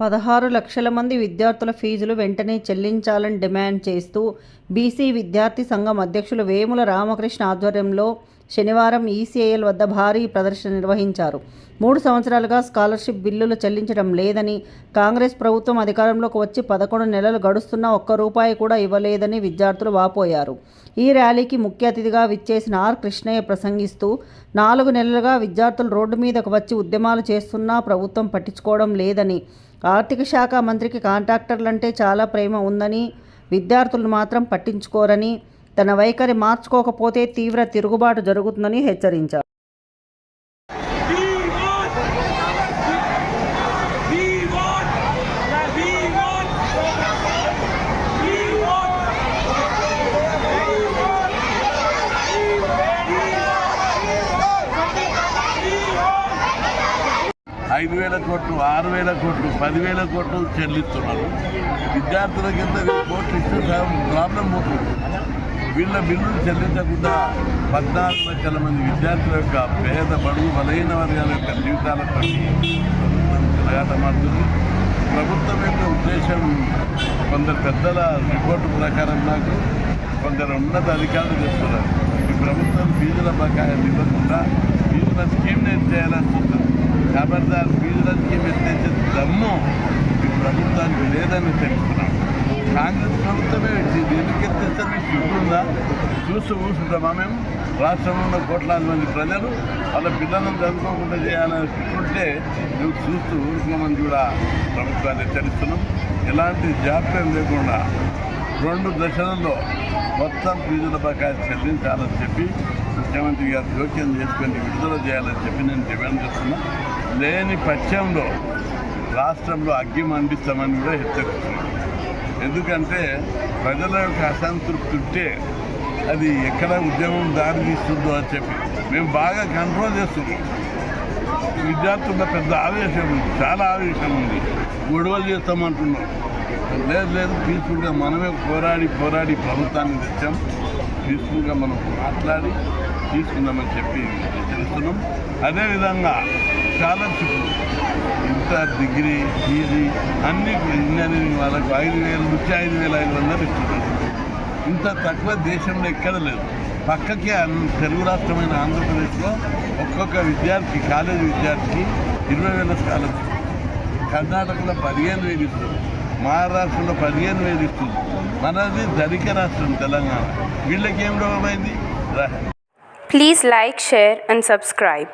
పదహారు లక్షల మంది విద్యార్థుల ఫీజులు వెంటనే చెల్లించాలని డిమాండ్ చేస్తూ బీసీ విద్యార్థి సంఘం అధ్యక్షులు వేముల రామకృష్ణ ఆధ్వర్యంలో శనివారం ఈసీఐఎల్ వద్ద భారీ ప్రదర్శన నిర్వహించారు. మూడు సంవత్సరాలుగా స్కాలర్షిప్ బిల్లులు చెల్లించడం లేదని కాంగ్రెస్ ప్రభుత్వం అధికారంలోకి వచ్చి పదకొండు నెలలు గడుస్తున్నా ఒక్క రూపాయి కూడా ఇవ్వలేదని విద్యార్థులు వాపోయారు. ఈ ర్యాలీకి ముఖ్య అతిథిగా విచ్చేసిన ఆర్ కృష్ణయ్య ప్రసంగిస్తూ నాలుగు నెలలుగా విద్యార్థులు రోడ్డు మీదకు వచ్చి ఉద్యమాలు చేస్తున్నా ప్రభుత్వం పట్టించుకోవడం లేదని ఆర్థిక శాఖ మంత్రికి కాంట్రాక్టర్లంటే చాలా ప్రేమ ఉందని విద్యార్థులను మాత్రం పట్టించుకోరని తన వైఖరి మార్చుకోకపోతే తీవ్ర తిరుగుబాటు జరుగుతుందని హెచ్చరించారు. ఐదు వేల కోట్లు ఆరు వేల కోట్లు పదివేల కోట్లు చెల్లిస్తున్నారు. విద్యార్థుల కింద కోట్లు ఇస్తే ప్రాబ్లం పోతుంది వీళ్ళ బిల్లులు చెల్లించకుండా పద్నాలుగు లక్షల మంది విద్యార్థుల యొక్క పేద బడుగు బలహీన వర్గాల యొక్క జీవితాలతో ప్రభుత్వం తిరగాటమాడుతుంది ప్రభుత్వం యొక్క ఉద్దేశం కొందరు పెద్దల రిపోర్టు ప్రకారం నాకు కొందరు ఉన్నత అధికారులు చెప్తున్నారు. ఈ ప్రభుత్వం ఫీజుల బకాయిలు ఇవ్వకుండా ఫీజుల స్కీమ్ని చేయాలని చూస్తుంది. కాబట్టి ఆ ఫీజుల స్కీమ్ ఎత్తేసే దమ్ము ఈ ప్రభుత్వానికి లేదని తెలుస్తున్నాం. కాంగ్రెస్ ప్రభుత్వమే పెట్టింది ఎందుకు ఎత్తేస్తే సిగ్గుందా చూస్తూ కూర్చుంటామా మేము రాష్ట్రంలో ఉన్న కోట్లాది మంది ప్రజలు వాళ్ళ పిల్లలను చదువుకోకుండా చేయాలని అనుకుంటే నువ్వు చూస్తూ ఊరుకోమని కూడా ప్రభుత్వాన్ని హెచ్చరిస్తున్నాం ఎలాంటి జాప్యం లేకుండా రెండు దశలలో మొత్తం ఫీజుల బకాయి చెల్లించాలని చెప్పి ముఖ్యమంత్రి గారు జోక్యం చేసుకొని విడుదల చేయాలని చెప్పి నేను డిమాండ్ చేస్తున్నా లేని పక్షంలో రాష్ట్రంలో అగ్గి మండిస్తామని కూడా హెచ్చరిస్తున్నాను ఎందుకంటే ప్రజల యొక్క అసంతృప్తి ఉంటే అది ఎక్కడ ఉద్యమం దారి తీస్తుందో అని చెప్పి. మేము బాగా కంట్రోల్ చేస్తున్నాం విద్యార్థుల పెద్ద ఆవేశం ఉంది చాలా ఆవేశం ఉంది. గొడవలు చేస్తామంటున్నాం లేదు లేదు పీస్ఫుల్గా మనమే పోరాడి పోరాడి ప్రభుత్వాన్ని తెచ్చాం. పీస్ఫుల్గా మనం మాట్లాడి తీసుకుందామని చెప్పి తెలుస్తున్నాం అదేవిధంగా స్కాలర్షిప్ ఇంటర్ డిగ్రీ పీజీ అన్ని ఇంజనీరింగ్ వాళ్ళకు ఐదు వేల నుంచి ఐదు వేల ఐదు వందలు ఇస్తున్నారు ఇంత తక్కువ దేశంలో ఎక్కడ లేదు. పక్కకే తెలుగు రాష్ట్రమైన ఆంధ్రప్రదేశ్లో ఒక్కొక్క విద్యార్థి కాలేజీ విద్యార్థికి ఇరవై వేల స్కాలర్షిప్ కర్ణాటకలో పదిహేను వేలు ఇస్తుంది. మహారాష్ట్రలో పదిహేను వేలు ఇస్తుంది. మనది ధనిక రాష్ట్రం తెలంగాణ. వీళ్ళకి ఏం రోగమైంది please like share and subscribe.